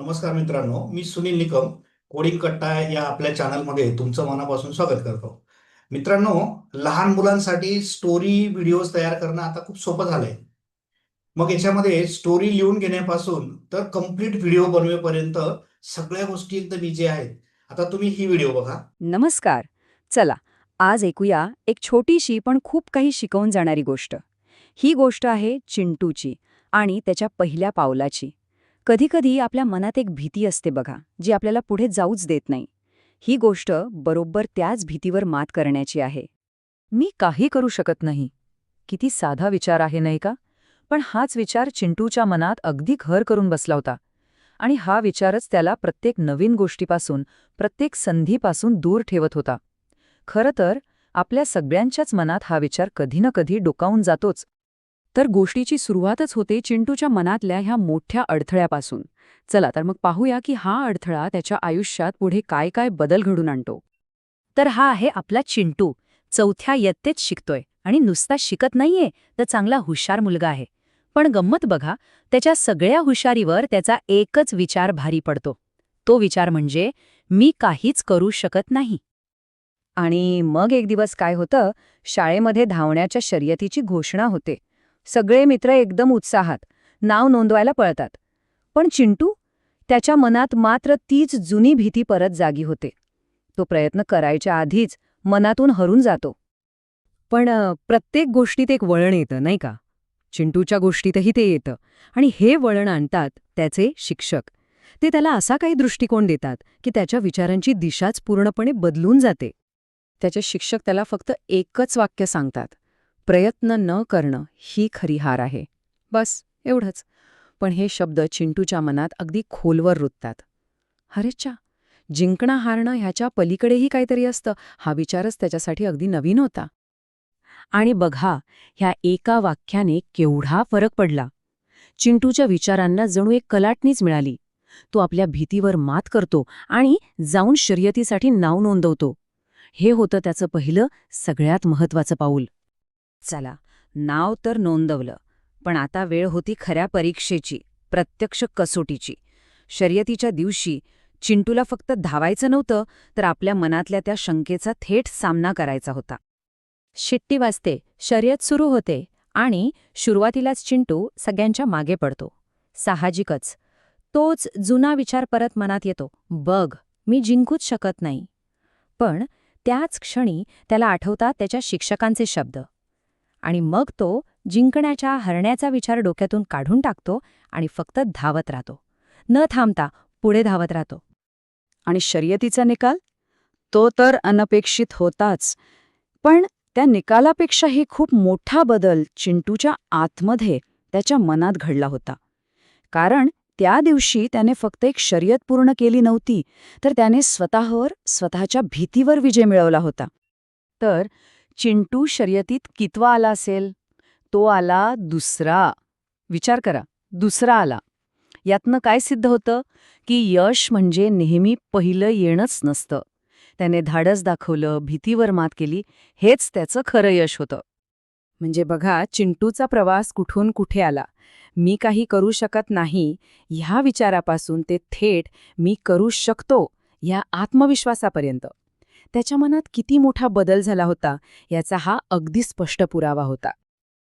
नमस्कार मित्रांनो मी सुनील निकम कोडिंग कट्टा या आपल्या चॅनलमध्ये तुमचं मनापासून स्वागत करतो. मित्रांनो लहान मुलांसाठी स्टोरी व्हिडिओज तयार करणं आता खूप सोपं झालंय. मग याच्यामध्ये स्टोरी लिहून घेण्यापासून तर कंप्लीट व्हिडिओ बनवेपर्यंत सगळ्या गोष्टी एकदम इझी आहेत. आता तुम्ही ही व्हिडिओ बघा. नमस्कार. चला आज ऐकूया एक छोटीशी पण खूप काही शिकवून जाणारी गोष्ट. ही गोष्ट आहे चिंटूची आणि त्याच्या पहिल्या पावलाची. कधीकधी आपल्या मनात एक भीती असते बघा जी आपल्याला पुढे जाऊच देत नाही. ही गोष्ट बरोबर त्याच भीतीवर मात करण्याची आहे. मी काही करू शकत नाही. किती साधा विचार आहे नाही का? पण हाच विचार चिंटूच्या मनात अगदी घर करून बसला होता. आणि हा विचारच त्याला प्रत्येक नवीन गोष्टीपासून प्रत्येक संधीपासून दूर ठेवत होता. खरं तर आपल्या सगळ्यांच्याच मनात हा विचार कधी ना कधी डोकावून जातोच. तर गोष्टीची सुरुवातच होते चिंटूच्या मनातल्या ह्या मोठ्या अडथळ्यापासून. चला तर मग पाहूया की हा अडथळा त्याच्या आयुष्यात पुढे काय काय बदल घडून आणतो. तर हा आहे आपला चिंटू. चौथ्या इयत्तेत शिकतोय आणि नुसता शिकत नाहीये तर चांगला हुशार मुलगा आहे. पण गंमत बघा त्याच्या सगळ्या हुशारीवर त्याचा एकच विचार भारी पडतो. तो विचार म्हणजे मी काहीच करू शकत नाही. आणि मग एक दिवस काय होतं शाळेमध्ये धावण्याच्या शर्यतीची घोषणा होते. सगळे मित्र एकदम उत्साहात. नाव नोंदवायला पळतात. पण चिंटू? त्याच्या मनात मात्र तीच जुनी भीती परत जागी होते. तो प्रयत्न करायच्या आधीच मनातून हरून जातो. पण प्रत्येक गोष्टीत एक वळण येतं नाही का? चिंटूच्या गोष्टीतही ते येतं. आणि हे वळण आणतात त्याचे शिक्षक. ते त्याला असा काही दृष्टिकोन देतात की त्याच्या विचारांची दिशाच पूर्णपणे बदलून जाते. त्याचे शिक्षक त्याला फक्त एकच वाक्य सांगतात. प्रयत्न न करणं ही खरी हार आहे. बस एवढंच. पण हे शब्द चिंटूच्या मनात अगदी खोलवर रुततात. हरेच्छा जिंकणं हारणं ह्याच्या पलीकडेही काहीतरी असतं. हा विचारच त्याच्यासाठी अगदी नवीन होता. आणि बघा ह्या एका वाक्याने केवढा फरक पडला. चिंटूच्या विचारांना जणू एक कलाटणीच मिळाली. तो आपल्या भीतीवर मात करतो आणि जाऊन शर्यतीसाठी नाव नोंदवतो. हे होतं त्याचं पहिलं सगळ्यात महत्वाचं पाऊल. चला नाव तर नोंदवलं पण आता वेळ होती खऱ्या परीक्षेची प्रत्यक्ष कसोटीची. शर्यतीच्या दिवशी चिंटूला फक्त धावायचं नव्हतं तर आपल्या मनातल्या त्या शंकेचा थेट सामना करायचा होता. शिट्टी वाजते शर्यत सुरू होते आणि सुरुवातीलाच चिंटू सगळ्यांच्या मागे पडतो. साहजिकच. तोच जुना विचार परत मनात येतो बघ मी जिंकूच शकत नाही. पण त्याच क्षणी त्याला आठवतात त्याच्या शिक्षकांचे शब्द. आणि मग तो जिंकण्याच्या हरण्याचा विचार डोक्यातून काढून टाकतो आणि फक्त धावत राहतो. न थांबता पुढे धावत राहतो. आणि शर्यतीचा निकाल? तो तर अनपेक्षित होताच पण त्या निकालापेक्षाही खूप मोठा बदल चिंटूच्या आतमध्ये त्याच्या मनात घडला होता. कारण त्या दिवशी त्याने फक्त एक शर्यत पूर्ण केली नव्हती तर त्याने स्वतःवर स्वतःच्या भीतीवर विजय मिळवला होता. तर चिंटू शर्यतीत कितवा आला असेल? तो आला दुसरा. विचार करा दुसरा आला. यातनं काय सिद्ध होतं? की यश म्हणजे नेहमी पहिलं येणंच नसतं. त्याने धाडस दाखवलं भीतीवर मात केली हेच त्याचं खरं यश होतं. म्हणजे बघा चिंटूचा प्रवास कुठून कुठे आला? मी काही करू शकत नाही. ह्या विचारापासून ते थेट मी करू शकतो या आत्मविश्वासापर्यंत. त्याच्या मनात किती मोठा बदल झाला होता याचा हा अगदी स्पष्ट पुरावा होता.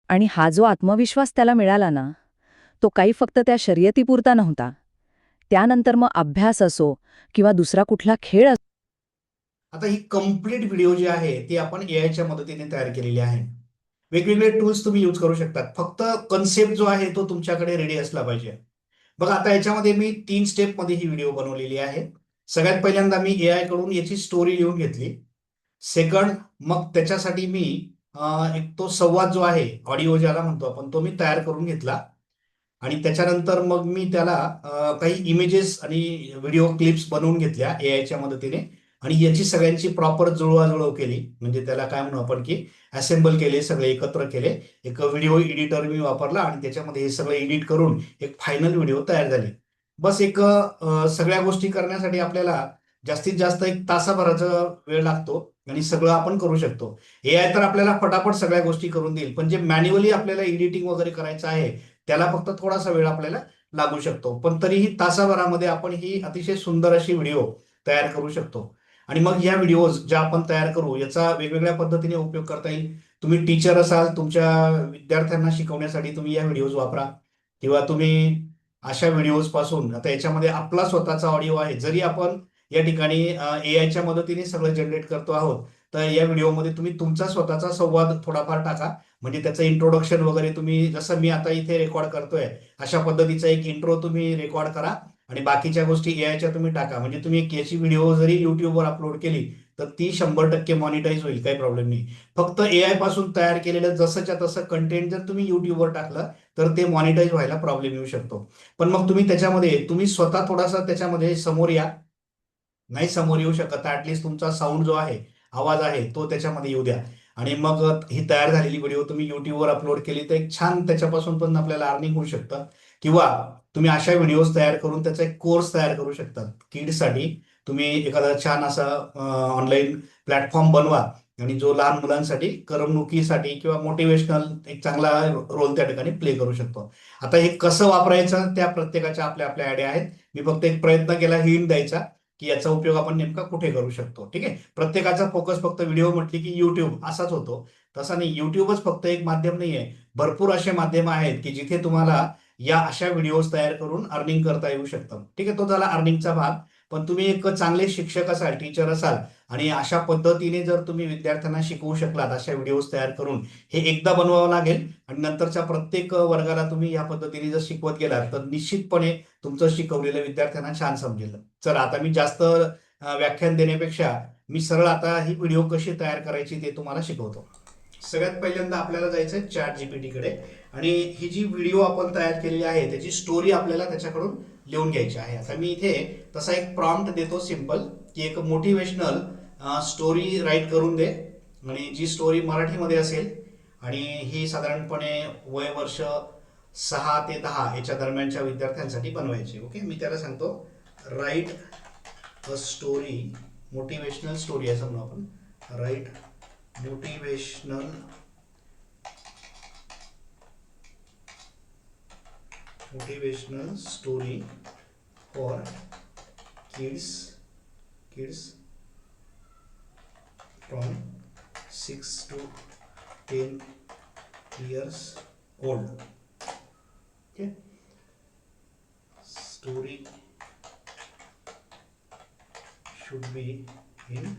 आणि हा जो आत्मविश्वास त्याला मिळाला ना तो काही फक्त त्या शर्यतीपुरता नव्हता. त्यानंतर मग अभ्यास असो किंवा दुसरा कुठला खेळ असो आता ही कंप्लीट व्हिडिओ जी आहे ती आपण एआयच्या मदतीने तयार केलेली आहे. वेगवेगळे टूल्स तुम्ही यूज करू शकता फक्त कन्सेप्ट जो आहे तो तुमच्याकडे रेडी असला पाहिजे. बघा आता याच्यामध्ये मी तीन स्टेपमध्ये ही व्हिडिओ बनवलेली आहे. सगळ्यात पहिल्यांदा मी ए आयकडून याची स्टोरी लिहून घेतली. सेकंड मग त्याच्यासाठी मी एक तो संवाद जो आहे ऑडिओ ज्याला म्हणतो आपण तो मी तयार करून घेतला. आणि त्याच्यानंतर मग मी त्याला काही इमेजेस आणि व्हिडिओ क्लिप्स बनवून घेतल्या एआयच्या मदतीने. आणि याची सगळ्यांची प्रॉपर जुळवाजुळव केली. म्हणजे त्याला काय म्हणू आपण की असेंबल केले सगळे एकत्र केले. एक व्हिडिओ एडिटर मी वापरला आणि त्याच्यामध्ये हे सगळं एडिट करून एक फायनल व्हिडिओ तयार झाले. बस एक सगळ्या गोष्टी करण्यासाठी आपल्याला जास्तीत जास्त एक तासाभराचा वेळ लागतो आणि सगळं आपण करू शकतो. ए आय तर आपल्याला फटाफट सगळ्या गोष्टी करून देईल पण जे मॅन्युअली आपल्याला एडिटिंग वगैरे करायचं आहे त्याला फक्त थोडासा वेळ आपल्याला लागू शकतो. पण तरीही तासाभरामध्ये आपण ही अतिशय सुंदर अशी व्हिडिओ तयार करू शकतो. आणि मग या व्हिडिओज ज्या आपण तयार करू याचा वेगवेगळ्या पद्धतीने उपयोग करता येईल. तुम्ही टीचर असाल तुमच्या विद्यार्थ्यांना शिकवण्यासाठी तुम्ही या व्हिडिओज वापरा. किंवा तुम्ही अशा व्हिडिओजपासून. आता याच्यामध्ये आपला स्वतःचा ऑडिओ आहे. जरी आपण या ठिकाणी ए आयच्या मदतीने सगळं जनरेट करतो आहोत तर या व्हिडिओमध्ये तुम्ही तुमचा स्वतःचा संवाद थोडाफार टाका. म्हणजे त्याचं इंट्रोडक्शन वगैरे तुम्ही जसं मी आता इथे रेकॉर्ड करतोय अशा पद्धतीचा एक इंट्रो तुम्ही रेकॉर्ड करा. आणि बाकीच्या गोष्टी ए आयच्या तुम्ही टाका. म्हणजे तुम्ही एक याची व्हिडिओ जरी युट्यूबवर अपलोड केली तर ती शंभर टक्के मॉनिटाईज होईल. काही प्रॉब्लेम नाही. फक्त ए आयपासून तयार केलेलं जसंच्या तसं कंटेंट जर तुम्ही युट्यूबवर टाकलं तर ते मॉनिटाईज व्हायला प्रॉब्लेम येऊ शकतो. पण मग तुम्ही त्याच्यामध्ये तुम्ही स्वतः थोडासा त्याच्यामध्ये समोर या. नाही समोर येऊ शकत. ऍटलिस्ट तुमचा साऊंड जो आहे आवाज आहे तो त्याच्यामध्ये येऊ द्या. आणि मग ही तयार झालेली व्हिडिओ तुम्ही युट्यूबवर अपलोड केली तर एक छान त्याच्यापासून पण आपल्याला अर्निंग होऊ शकतं. किंवा तुम्ही अशा व्हिडिओज तयार करून त्याचा एक कोर्स तयार करू शकतात. किड्ससाठी तुम्ही एखादा छान असा ऑनलाईन प्लॅटफॉर्म बनवा. आणि जो लहान मुलांसाठी करमणुकीसाठी किंवा मोटिवेशनल एक चांगला रोल त्या ठिकाणी प्ले करू शकतो. आता हे कसं वापरायचं त्या प्रत्येकाच्या आपल्या आपल्या आयडिया आहेत. मी फक्त एक प्रयत्न केला हिंट द्यायचा की याचा उपयोग आपण नेमका कुठे करू शकतो ठीक आहे? प्रत्येकाचा फोकस फक्त व्हिडिओ म्हटली की युट्यूब असाच होतो. तसा नाही युट्यूबच फक्त एक माध्यम नाही आहे. भरपूर असे माध्यम आहेत की जिथे तुम्हाला या अशा व्हिडिओज तयार करून अर्निंग करता येऊ शकतं. ठीक आहे? तो झाला अर्निंगचा भाग. पण तुम्ही एक चांगले शिक्षक असाल टीचर असाल आणि अशा पद्धतीने जर तुम्ही विद्यार्थ्यांना शिकवू शकलात अशा व्हिडिओज तयार करून हे एकदा बनवावं लागेल आणि नंतरच्या प्रत्येक वर्गाला तुम्ही या पद्धतीने जर शिकवत गेलात तर निश्चितपणे तुमचं शिकवलेलं विद्यार्थ्यांना छान समजेल. चला आता मी जास्त व्याख्यान देण्यापेक्षा मी सरळ आता ही व्हिडिओ कशी तयार करायची ते तुम्हाला शिकवतो. सगळ्यात पहिल्यांदा आपल्याला जायचं आहे चॅट जीपीटीकडे आणि ही जी व्हिडिओ आपण तयार केलेली आहे त्याची स्टोरी आपल्याला त्याच्याकडून लिहून घ्यायची आहे. आता मी इथे तसा एक प्रॉम्प्ट देतो सिंपल की एक मोटिवेशनल स्टोरी राईट करून दे. आणि जी स्टोरी मराठीमध्ये असेल आणि ही साधारणपणे वय वर्ष सहा ते दहा याच्या दरम्यानच्या विद्यार्थ्यांसाठी बनवायची. ओके मी त्याला सांगतो right a story motivational story असं म्हणू आपण. Right motivational motivational story for kids kids from six to ten years old okay story should be in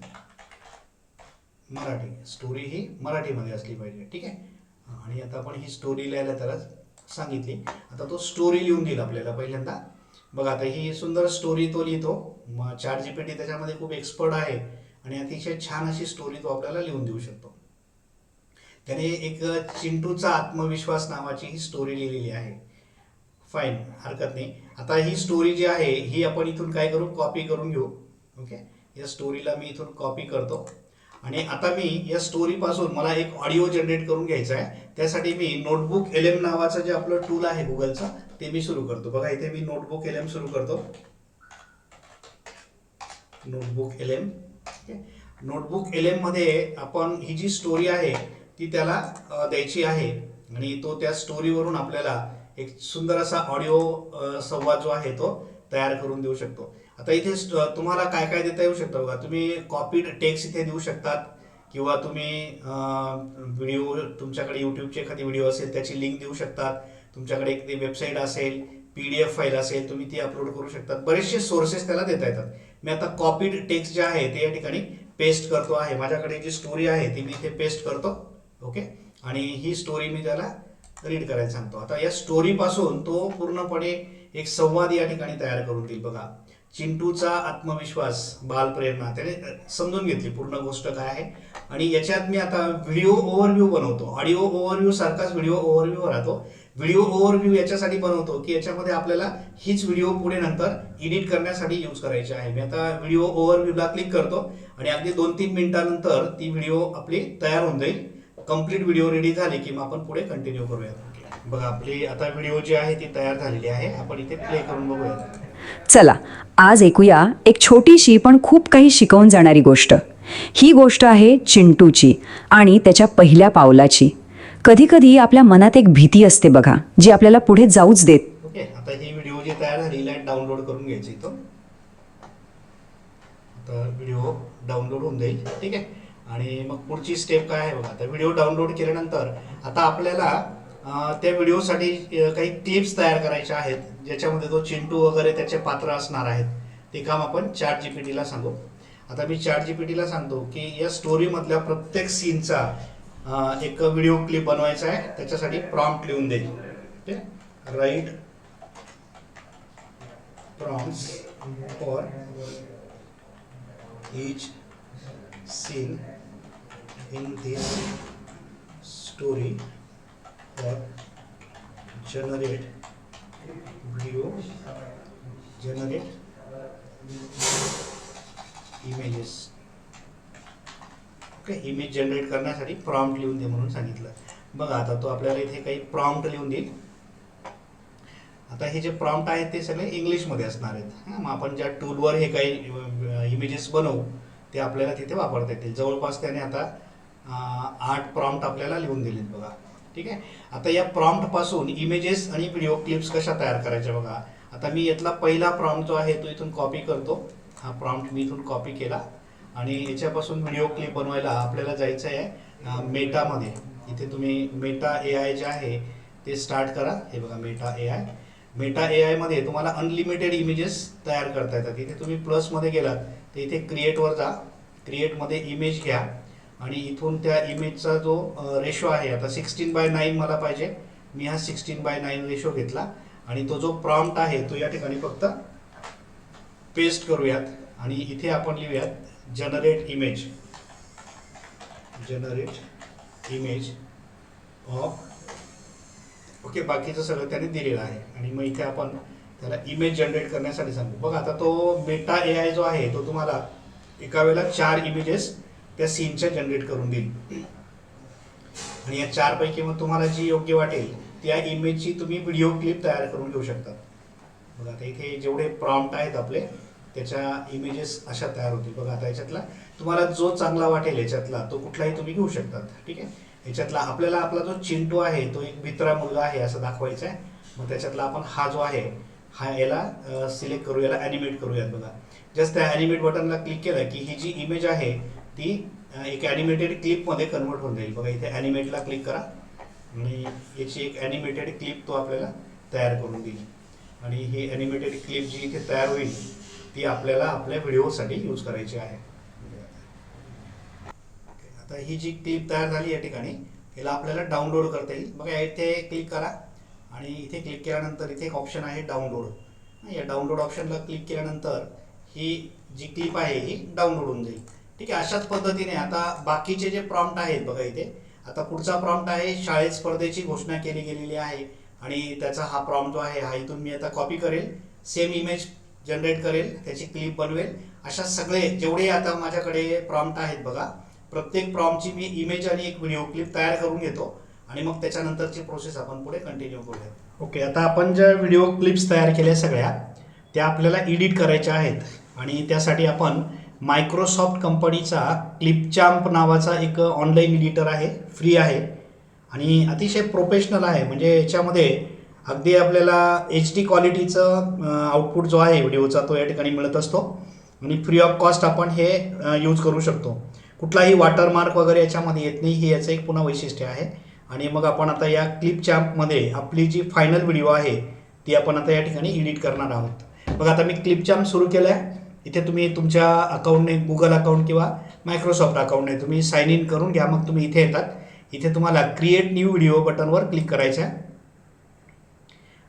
Marathi story ही मराठीमध्ये असली पाहिजे ठीक आहे आणि आता आपण ही स्टोरी लिहायला तरच सांगितली. आता तो स्टोरी लिहून देईल आपल्याला पहिल्यांदा. बघा आता ही सुंदर स्टोरी तो लिहितो. मग चार जी पी टी त्याच्यामध्ये खूप एक्सपर्ट आहे आणि अतिशय छान अशी स्टोरी तो आपल्याला लिहून देऊ शकतो. त्याने एक चिंटूचा आत्मविश्वास नावाची ही स्टोरी लिहिलेली आहे. फाईन हरकत नाही. आता ही स्टोरी जी आहे ही आपण इथून काय करू? कॉपी करून घेऊ. ओके या स्टोरीला मी इथून कॉपी करतो. आणि आता मी या स्टोरीपासून मला एक ऑडिओ जनरेट करून घ्यायचा आहे. त्यासाठी मी नोटबुक एल एम नावाचं जे आपलं टूल आहे गुगलचं ते मी सुरू करतो. बघा इथे मी नोटबुक एल एम सुरू करतो. Notebook L M notebook L एममध्ये आपण ही जी स्टोरी आहे ती त्याला द्यायची आहे. आणि तो त्या स्टोरीवरून आपल्याला एक सुंदर असा ऑडिओ संवाद जो आहे तो तयार करून देऊ शकतो. आता इथे तुम्हाला काय काय देता येऊ शकतं बघा. तुम्ही कॉपीड टेक्स्ट इथे देऊ शकतात किंवा तुम्ही व्हिडिओ तुमच्याकडे यूट्यूबचे एखादी व्हिडिओ असेल त्याची लिंक देऊ शकतात. तुमच्याकडे एखादी वेबसाईट असेल पी डी एफ फाईल असेल तुम्ही ती अपलोड करू शकतात. बरेचसे सोर्सेस त्याला देता येतात. मी आता कॉपीड टेक्स्ट जे आहे ते या ठिकाणी पेस्ट करतो आहे. माझ्याकडे जी स्टोरी आहे ती मी इथे पेस्ट करतो. ओके आणि ही स्टोरी मी त्याला रीड करायला सांगतो. आता या स्टोरीपासून तो पूर्णपणे एक संवाद या ठिकाणी तयार करून देईल. बघा चिंटूचा आत्मविश्वास बालप्रेरणा त्याने समजून घेतली पूर्ण गोष्ट काय आहे. आणि याच्यात मी आता व्हिडिओ ओव्हरव्ह्यू बनवतो. ऑडिओ ओव्हरव्ह्यू सारखाच व्हिडिओ ओव्हरव्ह्यू राहतो. व्हिडिओ ओव्हरव्ह्यू याच्यासाठी बनवतो की याच्यामध्ये आपल्याला हीच व्हिडिओ पुढे नंतर एडिट करण्यासाठी यूज करायची आहे. मी आता व्हिडिओ ओव्हरव्ह्यूला क्लिक करतो आणि अगदी दोन तीन मिनिटानंतर ती व्हिडिओ आपली तयार होऊन जाईल. कंप्लीट व्हिडिओ रेडी झाली की मग आपण पुढे कंटिन्यू करूया बघा आपली आता व्हिडिओ जी आहे ती तयार झालेली आहे. आपण इथे प्ले करून बघूया चला आज ऐकूया एक छोटीशी पण खूप काही शिकवून जाणारी गोष्ट. ही गोष्ट आहे चिंटूची आणि त्याच्या पहिल्या पावलाची. कधीकधी आपल्या मनात एक भीती असते बघा जी आपल्याला पुढे जाऊच देत. ओके आता ही व्हिडिओ जी तयार झाली डाउनलोड करून घ्यायची आता व्हिडिओ डाउनलोड होऊन जाईल. ठीक आहे? आणि मग पुढची स्टेप काय आहे बघा. आता व्हिडिओ डाउनलोड केल्यानंतर आता आपल्याला त्या व्हिडिओसाठी काही टिप्स तयार करायच्या आहेत ज्याच्यामध्ये तो चिंटू वगैरे त्याचे पात्र असणार आहेत. ते काम आपण चॅट टीला सांगू. आता मी चॅट टीला सांगतो की या स्टोरीमधल्या प्रत्येक सीनचा एक व्हिडिओ क्लिप बनवायचा आहे. त्याच्यासाठी प्रॉम्प्ट लिहून देईल ठीक right prompts for each scene in this story or generate video generate images. Okay image generate करण्यासाठी प्रॉम्प्ट लिहून दे म्हणून सांगितलं. बघा आता तो आपल्याला इथे काही प्रॉम्प्ट लिहून देईल. आता हे जे प्रॉम्प्ट आहेत ते सगळे इंग्लिशमध्ये असणार आहेत. हां, मग आपण ज्या टूलवर हे काही इमेजेस बनवू ते आपल्याला तिथे वापरता येतील. जवळपास त्याने आता आठ प्रॉम्प्ट आपल्याला लिहून दिलेत बघा. ठीक आहे? आता या प्रॉम्प्टपासून इमेजेस आणि व्हिडिओ क्लिप्स कशा तयार करायच्या बघा. आता मी यातला पहिला प्रॉम्प्ट जो आहे तो इथून कॉपी करतो. हा प्रॉम्प्ट मी इथून कॉपी केला. आणि याच्यापासून व्हिडिओ क्लिप बनवायला आपल्याला जायचं आहे मेटामध्ये. इथे तुम्ही मेटा ए आय जे आहे ते स्टार्ट करा. हे बघा meta A I meta A आयमध्ये तुम्हाला अनलिमिटेड इमेजेस तयार करता येतात. इथे तुम्ही प्लसमध्ये गेलात तर इथे क्रिएटवर जा. क्रिएटमध्ये इमेज घ्या. आणि इथून त्या इमेजचा जो रेशो आहे आता सिक्स्टीन बाय नाईन मला पाहिजे. मी हा सिक्स्टीन बाय नाईन रेशो घेतला. आणि तो जो प्रॉम्प्ट आहे तो या ठिकाणी फक्त पेस्ट करूयात. आणि इथे आपण लिहूयात generate image generate image of okay बाकीचं सगळं त्याने दिलेलं आहे. आणि मग इथे आपण त्याला इमेज जनरेट करण्यासाठी सांगू. बघा आता तो मेटा ए आय जो आहे तो तुम्हाला एका वेळेला चार इमेजेस त्या सीनच्या जनरेट करून देईल. आणि या चारपैकी मग तुम्हाला जी योग्य वाटेल त्या इमेजची तुम्ही व्हिडिओ क्लिप तयार करून घेऊ शकता. बघा आता इथे जेवढे प्रॉम्प्ट आहेत आपले त्याच्या इमेजेस अशा तयार होतील. बघा आता याच्यातला तुम्हाला जो चांगला वाटेल याच्यातला तो कुठलाही तुम्ही घेऊ शकतात. ठीक आहे? याच्यातला आपल्याला आपला जो चिंटू आहे तो एक भित्रा मुलगा आहे असं दाखवायचा आहे. मग त्याच्यातला आपण हा जो आहे हा याला सिलेक्ट करू याला ॲनिमेट करूयात बघा. जस्ट त्या ॲनिमेट बटनला क्लिक केलं की ही जी इमेज आहे ती एक ॲनिमेटेड क्लिपमध्ये कन्वर्ट होऊन जाईल. बघा इथे ॲनिमेटला क्लिक करा. आणि याची एक ॲनिमेटेड क्लिप तो आपल्याला तयार करून देईल. आणि ही ॲनिमेटेड क्लिप जी इथे तयार होईल ती आपल्याला आपल्या व्हिडिओसाठी यूज करायची आहे. आता ही जी क्लिप तयार झाली या ठिकाणी याला आपल्याला डाउनलोड करता येईल. बघा इथे क्लिक करा. आणि इथे क्लिक केल्यानंतर इथे एक ऑप्शन आहे डाउनलोड या डाउनलोड ऑप्शनला क्लिक केल्यानंतर ही जी क्लिप आहे ही डाउनलोड होऊन जाईल. ठीक आहे अशाच पद्धतीने. आता बाकीचे जे प्रॉम्प्ट आहेत बघा इथे. आता पुढचा प्रॉम्प्ट आहे शाळेत स्पर्धेची घोषणा केली गेलेली आहे. आणि त्याचा हा प्रॉम्प्ट जो आहे हा इथून मी आता कॉपी करेल. सेम इमेज जनरेट करेल त्याची क्लिप बनवेल. अशा सगळे जेवढे आता माझ्याकडे प्रॉम्प्ट आहेत बघा प्रत्येक प्रॉम्प्टची मी इमेज आणि एक व्हिडिओ क्लिप तयार करून घेतो. आणि मग त्याच्यानंतरची प्रोसेस आपण पुढे कंटिन्यू करूया ओके आता आपण ज्या व्हिडिओ क्लिप्स तयार केल्या सगळ्या त्या आपल्याला एडिट करायच्या आहेत. आणि त्यासाठी आपण मायक्रोसॉफ्ट कंपनीचा क्लिपचाम्प नावाचा एक ऑनलाईन एडिटर आहे फ्री आहे. आणि अतिशय प्रोफेशनल आहे. म्हणजे याच्यामध्ये अगदी आपल्याला एच डी क्वालिटीचं आउटपुट जो आहे व्हिडिओचा तो या ठिकाणी मिळत असतो. आणि फ्री ऑफ कॉस्ट आपण हे यूज करू शकतो. कुठलाही वॉटरमार्क वगैरे याच्यामध्ये येत नाही हे याचं एक पुन्हा वैशिष्ट्य आहे. आणि मग आपण आता या क्लिप चॅम्पमध्ये आपली जी फायनल व्हिडिओ आहे ती आपण आता या ठिकाणी एडिट करणार आहोत. बघा आता मी क्लिप चॅम्प सुरू केलं आहे इथे तुम्ही तुमच्या अकाउंटने गुगल अकाउंट किंवा मायक्रोसॉफ्ट अकाउंटने तुम्ही साईन इन करून घ्या मग तुम्ही इथे येतात. इथे तुम्हाला क्रिएट न्यू व्हिडिओ बटनवर क्लिक करायचं आहे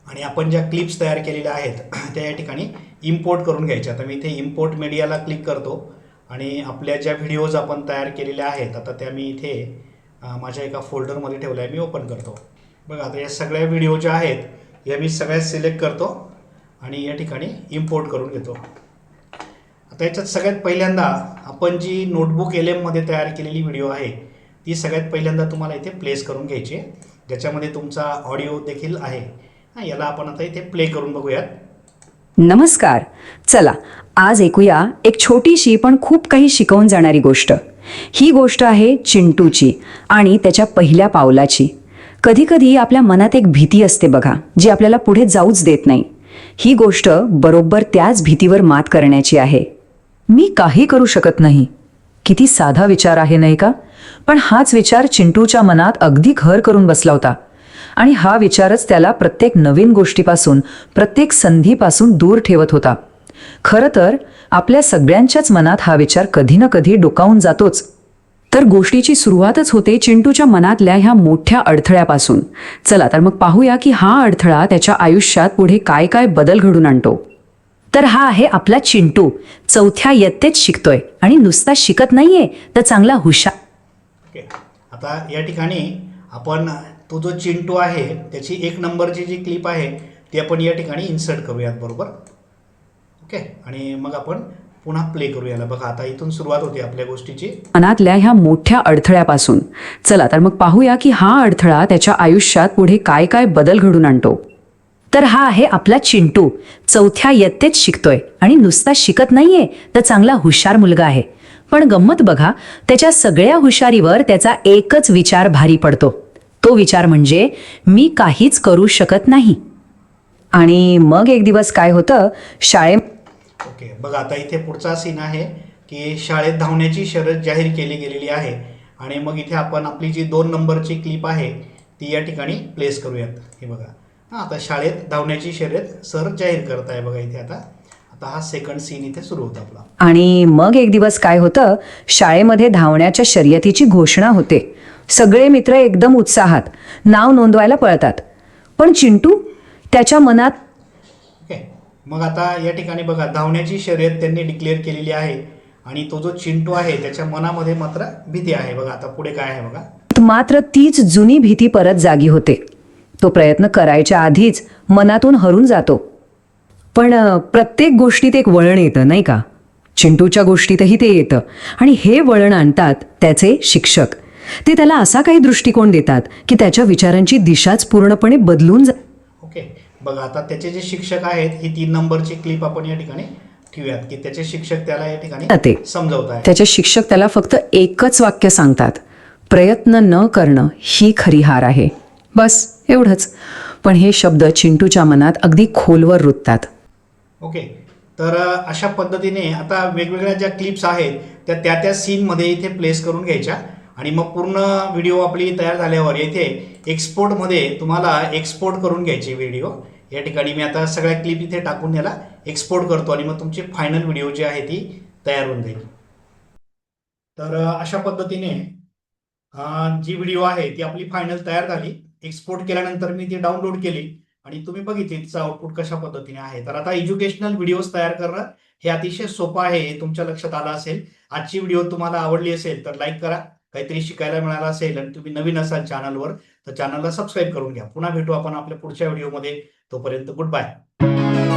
आणि आपण ज्या क्लिप्स तयार केलेल्या आहेत त्या या ठिकाणी इम्पोर्ट करून घ्यायच्या. आता मी इथे इम्पोर्ट मीडियाला क्लिक करतो. आणि आपल्या ज्या व्हिडिओज आपण तयार केलेल्या आहेत आता त्या मी इथे माझ्या एका फोल्डरमध्ये ठेवल्या मी ओपन करतो. बघा आता या सगळ्या व्हिडिओ ज्या आहेत या मी सगळ्या सिलेक्ट करतो आणि या ठिकाणी इम्पोर्ट करून घेतो. आता याच्यात सगळ्यात पहिल्यांदा आपण जी नोटबुक एल एममध्ये तयार केलेली व्हिडिओ आहे ती सगळ्यात पहिल्यांदा तुम्हाला इथे प्लेस करून घ्यायची आहे. ज्याच्यामध्ये तुमचा ऑडिओ देखील आहे. हां याला आपण आता इथे प्ले करून बघूयात. नमस्कार. चला आज ऐकूया एक छोटीशी पण खूप काही शिकवून जाणारी गोष्ट. ही गोष्ट आहे चिंटूची आणि त्याच्या पहिल्या पावलाची. कधीकधी आपल्या मनात एक भीती असते बघा जी आपल्याला पुढे जाऊच देत नाही. ही गोष्ट बरोबर त्याच भीतीवर मात करण्याची आहे. मी काही करू शकत नाही. किती साधा विचार आहे नाही का? पण हाच विचार चिंटूच्या मनात अगदी घर करून बसला होता. आणि हा विचारच त्याला प्रत्येक नवीन गोष्टीपासून प्रत्येक संधीपासून दूर ठेवत होता. खरं तर आपल्या सगळ्यांच्याच मनात हा विचार कधी ना कधी डोकावून जातोच. तर गोष्टीची सुरुवातच होते चिंटूच्या मनातल्या ह्या मोठ्या अडथळ्यापासून. चला तर मग पाहूया की हा अडथळा त्याच्या आयुष्यात पुढे काय काय बदल घडून आणतो. तर हा आहे आपला चिंटू. चौथ्या इयत्तेत शिकतोय आणि नुसता शिकत नाहीये तर चांगला हुशार. ओके. आता या ठिकाणी आपण तो जो चिंटू आहे त्याची एक नंबरची जी क्लिप आहे ती आपण या ठिकाणी इन्सर्ट करूयात बरोबर? ओके. आणि मग आपण पुन्हा प्ले करू याला बघा आता इथून सुरुवात होते आपल्या गोष्टीची. मनातल्या ह्या मोठ्या अडथळ्यापासून. चला तर मग पाहूया की हा अडथळा त्याच्या आयुष्यात पुढे काय काय बदल घडून आणतो. तर हा आहे आपला चिंटू. चौथ्या इयत्तेत शिकतोय आणि नुसता शिकत नाहीये तर चांगला हुशार मुलगा आहे. पण गंमत बघा त्याच्या सगळ्या हुशारीवर त्याचा एकच विचार भारी पडतो. तो विचार म्हणजे मी काहीच करू शकत नाही. आणि मग एक दिवस काय होतं शाळे ओके बघा आता इथे पुढचा सीन आहे की शाळेत धावण्याची शर्यत जाहीर केली गेलेली आहे. आणि मग इथे आपण आपली जी दोन नंबरची क्लिप आहे ती या ठिकाणी प्लेस करूयात. हे बघा. हां आता शाळेत धावण्याची शर्यत सर जाहीर करत आहे बघा इथे आता. आता हा सेकंड सीन इथे सुरू होता आपला. आणि मग एक दिवस काय होतं शाळेमध्ये धावण्याच्या शर्यतीची घोषणा होते. सगळे मित्र एकदम उत्साहात नाव नोंदवायला पळतात. पण चिंटू त्याच्या मनात ओके मग आता या ठिकाणी बघा धावण्याची शर्यत त्यांनी डिक्लेअर केलेली आहे. आणि तो जो चिंटू आहे त्याच्या मनामध्ये मात्र भीती आहे बघा. आता पुढे काय आहे बघा. मात्र तीच जुनी भीती परत जागी होते. तो प्रयत्न करायच्या आधीच मनातून हरून जातो. पण प्रत्येक गोष्टीत एक वळण येतं नाही का? चिंटूच्या गोष्टीतही ते येतं. आणि हे वळण आणतात त्याचे शिक्षक. ते त्याला असा काही दृष्टिकोन देतात की त्याच्या विचारांची दिशाच पूर्णपणे बदलून जा ओके. बघा आता त्याचे जे शिक्षक आहेत ही तीन नंबरची क्लिप आपण या ठिकाणी ठेवूयात की त्याचे शिक्षक त्याला या ठिकाणी त्याचे शिक्षक त्याला फक्त एकच वाक्य सांगतात. प्रयत्न न करणं ही खरी हार आहे. बस. एवढंच. पण हे शब्द चिंटूच्या मनात अगदी खोलवर रुततात. ओके. तर अशा पद्धतीने आता वेगवेगळ्या ज्या क्लिप्स आहेत त्या त्या त्या सीनमध्ये इथे प्लेस करून घ्यायच्या. आणि मग पूर्ण व्हिडिओ आपली तयार झाल्यावर येथे एक्सपोर्टमध्ये तुम्हाला एक्सपोर्ट करून घ्यायची व्हिडिओ. या ठिकाणी मी आता सगळ्या क्लिप इथे टाकून याला एक्सपोर्ट करतो आणि मग तुमची फायनल व्हिडिओ जी आहे ती तयार होऊन जाईल. तर अशा पद्धतीने जी व्हिडिओ आहे ती आपली फायनल तयार झाली. एक्सपोर्ट केल्यानंतर मी ती डाउनलोड केली आणि तुम्ही बघितली तिचं आउटपुट कशा पद्धतीने आहे. तर आता एज्युकेशनल व्हिडिओज तयार करणं हे अतिशय सोपं आहे हे तुमच्या लक्षात आलं असेल. आजची व्हिडिओ तुम्हाला आवडली असेल तर लाईक करा. काहीतरी शिकायला मिळालं असेल आणि तुम्ही नवीन असाल चॅनलवर तर चॅनलला सबस्क्राईब करून घ्या. पुन्हा भेटू आपण आपल्या पुढच्या व्हिडिओमध्ये तोपर्यंत गुड बाय